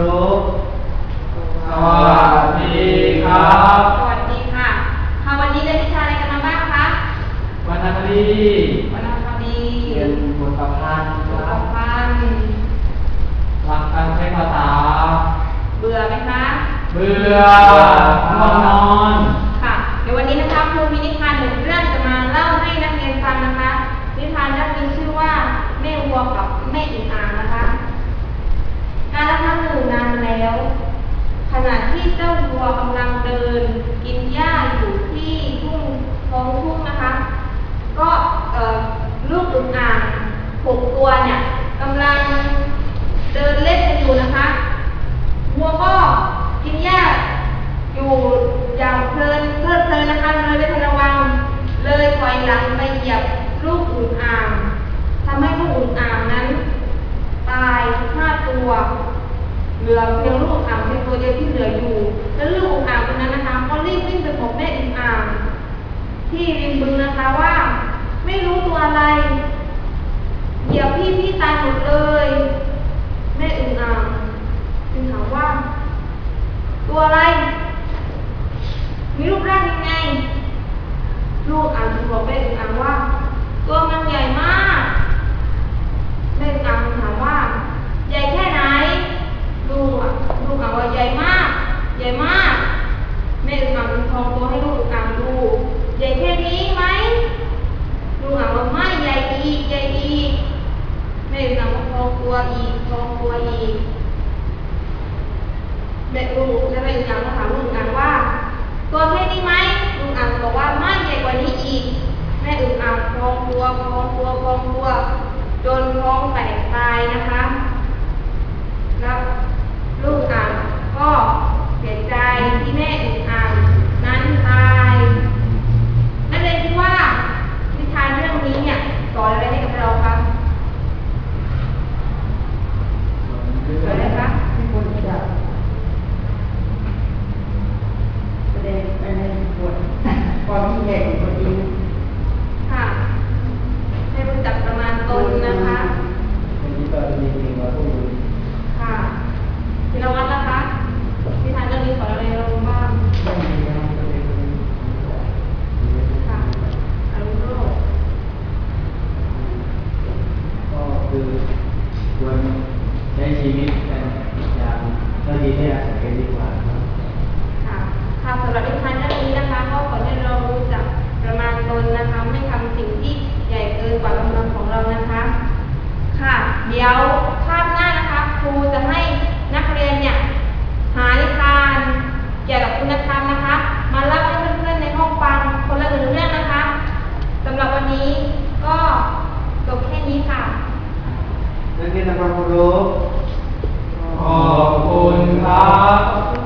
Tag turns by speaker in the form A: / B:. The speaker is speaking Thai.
A: รู้สวัสดีครับ
B: สวัสดีค่ะ ค่ะวันนี้ได้วิชาอะไรกันมาบ้างคะ
A: วันนันที
B: วรรณคดี
A: เรียนบทประพันธ์
B: บ
A: ค
B: ท
A: รับ
B: พันธ์
A: หลักการใช้ภาษา
B: เบื่อไหมคะ
A: เบื่อง่วงนอน
B: ค่ะ เดี๋ยววันนี้นะคะครูมีนิทานหนึ่งเรื่องจะมาเล่าให้นักเรียนฟังนะคะ นิทานเรื่องนี้ชื่อว่าแม่วัวกับแม่อิงอ่างนะคะ การละครั้งหนึ่งนานมาแล้ว ข ณะที่เจ้าวัวกำลังเดิน กินหญ้าอยู่ที่ทุ่งท้องทุ่งนะคะ ก็เอ่อลูกอึ่งอ่างหกตัวเนี่ยกำลังเดินเล่นกันอยู่นะคะวัวก็กินหญ้าอยู่อย่างเพลินเพลิดเพลินนะคะเลยไม่ทันระวัง เลยถอยหลังไปเหยียบลูกอึ่งอ่างทำให้ลูกอึ่งอ่างนั้น ตายห้าตัว เห ลือเพียงลูกอ่างเพียงตัวเดียวที่เหลืออยู่ แล้วลูกอ่างตัวนั้นนะคะก็รีบวิ่งไปบอกแม่อึ่งอ่าง ที่ริมบึงนะคะว่า ไม่รู้ตัวอะไรเหยียบพี่พี่ตายหมดเลย แม่อึ่งอ่างจึงถามว่า ตัวอะไร มีรูปร่างยังไง ลูกอ่างจึงบอกแม่อึ่งอ่างว่า ตัวมันใหญ่มาก แม่อึ่งอ่างจึงถามว่า ใหญ่แค่ไหน ลูกอะลูกอ่างว่าใหญ่มาก ใหญ่มาก แม่อึ่งอ่างตัวให้ลูกอ่างดูใหญ่แค่นี้ไหมลูกอ่างว่าไม่ใหญ่อีกใหญ่อีกแม่อึ่งอ่างว่าทองตัวอีกทองตัวอีกแม่ลูกและแม่อึ่งอ่างก็ถามลูกอึ่งอ่างว่า ตัวแค่นี้ไหมลูกอ่างบอกว่าไม่ใหญ่กว่านี้อีก แม่อึ่งอ่างพองตัวพองตัวพองตัว จนท้องแตกตายนะคะ แล้วลูกอ่างก็เสียใจที่แม่อึ่งอ่างนั้นตายนั่นเลยที่ว่านิทานเรื่องนี้เนี่ยสอนอะไรให้กับเราครับสอนอะไรคะ
C: ที่คนจะแสดงไปในบทความยิ่งใหญ่ของตัวเอง
B: ค่ะให้รู้จักประมาณตนนะคะ
A: วันนี้ก็จะมีเพลงมาพูด
B: ค่ะพิรวัตรนะคะนิทานเรื่องนี้สอนอะไรเราบ้าง
A: ไม่มีนะครับจะเป็น
B: ค่ะอารมณ์โลก
A: ก็ คือควรใช้ชีวิตกันอย่างเท่าที่ได้อาศัยกันดีกว่าครับ
B: ค่ะค่ะสำหรับนิทานเรื่องนี้นะคะ ก็ขอให้เรารู้จักประมาณตนนะคะ ไม่ทำสิ่งที่ใหญ่เกินกว่ากำลังของเรานะคะ ค่ะ เดี๋ยวคาบหน้านะคะ ครูจะให้นักเรียนเนี่ย หานิทานเกี่ยวกับคุณธรรมนะคะ มาเล่าให้เพื่อนๆในห้องฟังคนละหนึ่งเรื่องนะคะสำหรับวันนี้ก็จบแค่นี้ค่ะ
A: นักเรียนทำความเคารพขอบคุณครับ